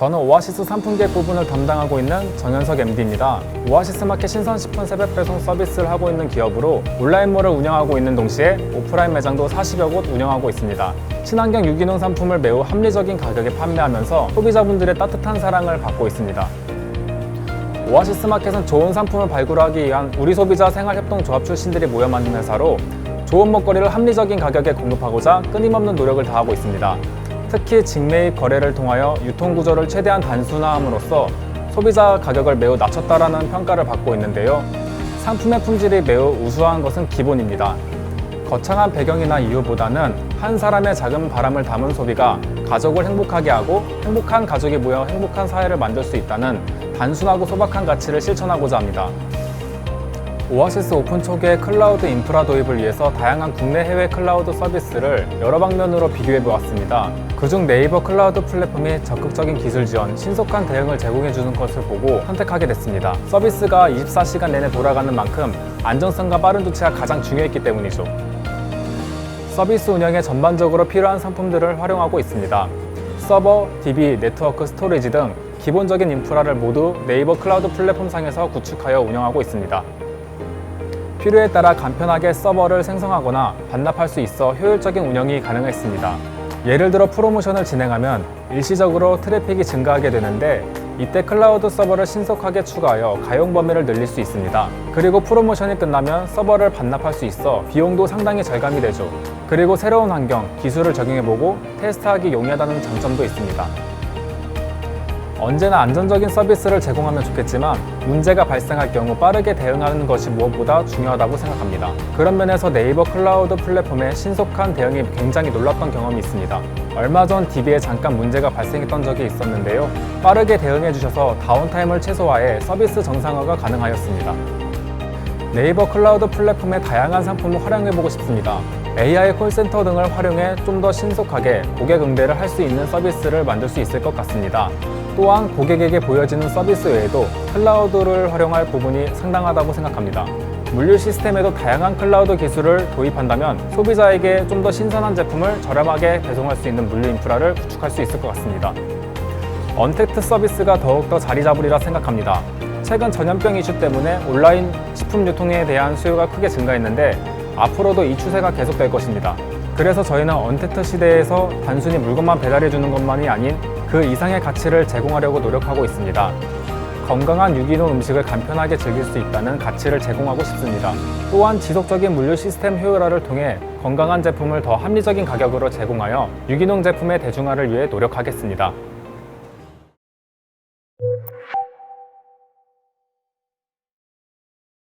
저는 오아시스 상품계 부분을 담당하고 있는 정현석 MD입니다. 오아시스 마켓 신선식품 새벽 배송 서비스를 하고 있는 기업으로 온라인몰을 운영하고 있는 동시에 오프라인 매장도 40여 곳 운영하고 있습니다. 친환경 유기농 상품을 매우 합리적인 가격에 판매하면서 소비자분들의 따뜻한 사랑을 받고 있습니다. 오아시스 마켓은 좋은 상품을 발굴하기 위한 우리 소비자 생활협동조합 출신들이 모여 만든 회사로 좋은 먹거리를 합리적인 가격에 공급하고자 끊임없는 노력을 다하고 있습니다. 특히 직매입 거래를 통하여 유통 구조를 최대한 단순화함으로써 소비자 가격을 매우 낮췄다라는 평가를 받고 있는데요. 상품의 품질이 매우 우수한 것은 기본입니다. 거창한 배경이나 이유보다는 한 사람의 작은 바람을 담은 소비가 가족을 행복하게 하고 행복한 가족이 모여 행복한 사회를 만들 수 있다는 단순하고 소박한 가치를 실천하고자 합니다. 오아시스 오픈 초기의 클라우드 인프라 도입을 위해서 다양한 국내 해외 클라우드 서비스를 여러 방면으로 비교해 보았습니다. 그중 네이버 클라우드 플랫폼이 적극적인 기술 지원, 신속한 대응을 제공해 주는 것을 보고 선택하게 됐습니다. 서비스가 24시간 내내 돌아가는 만큼 안정성과 빠른 조치가 가장 중요했기 때문이죠. 서비스 운영에 전반적으로 필요한 상품들을 활용하고 있습니다. 서버, DB, 네트워크, 스토리지 등 기본적인 인프라를 모두 네이버 클라우드 플랫폼상에서 구축하여 운영하고 있습니다. 필요에 따라 간편하게 서버를 생성하거나 반납할 수 있어 효율적인 운영이 가능했습니다. 예를 들어 프로모션을 진행하면 일시적으로 트래픽이 증가하게 되는데 이때 클라우드 서버를 신속하게 추가하여 가용 범위를 늘릴 수 있습니다. 그리고 프로모션이 끝나면 서버를 반납할 수 있어 비용도 상당히 절감이 되죠. 그리고 새로운 환경, 기술을 적용해보고 테스트하기 용이하다는 장점도 있습니다. 언제나 안전적인 서비스를 제공하면 좋겠지만 문제가 발생할 경우 빠르게 대응하는 것이 무엇보다 중요하다고 생각합니다. 그런 면에서 네이버 클라우드 플랫폼의 신속한 대응이 굉장히 놀랐던 경험이 있습니다. 얼마 전 DB에 잠깐 문제가 발생했던 적이 있었는데요. 빠르게 대응해 주셔서 다운타임을 최소화해 서비스 정상화가 가능하였습니다. 네이버 클라우드 플랫폼의 다양한 상품을 활용해보고 싶습니다. AI 콜센터 등을 활용해 좀 더 신속하게 고객 응대를 할 수 있는 서비스를 만들 수 있을 것 같습니다. 또한 고객에게 보여지는 서비스 외에도 클라우드를 활용할 부분이 상당하다고 생각합니다. 물류 시스템에도 다양한 클라우드 기술을 도입한다면 소비자에게 좀 더 신선한 제품을 저렴하게 배송할 수 있는 물류 인프라를 구축할 수 있을 것 같습니다. 언택트 서비스가 더욱더 자리 잡으리라 생각합니다. 최근 전염병 이슈 때문에 온라인 식품 유통에 대한 수요가 크게 증가했는데 앞으로도 이 추세가 계속될 것입니다. 그래서 저희는 언택트 시대에서 단순히 물건만 배달해 주는 것만이 아닌 그 이상의 가치를 제공하려고 노력하고 있습니다. 건강한 유기농 음식을 간편하게 즐길 수 있다는 가치를 제공하고 싶습니다. 또한 지속적인 물류 시스템 효율화를 통해 건강한 제품을 더 합리적인 가격으로 제공하여 유기농 제품의 대중화를 위해 노력하겠습니다.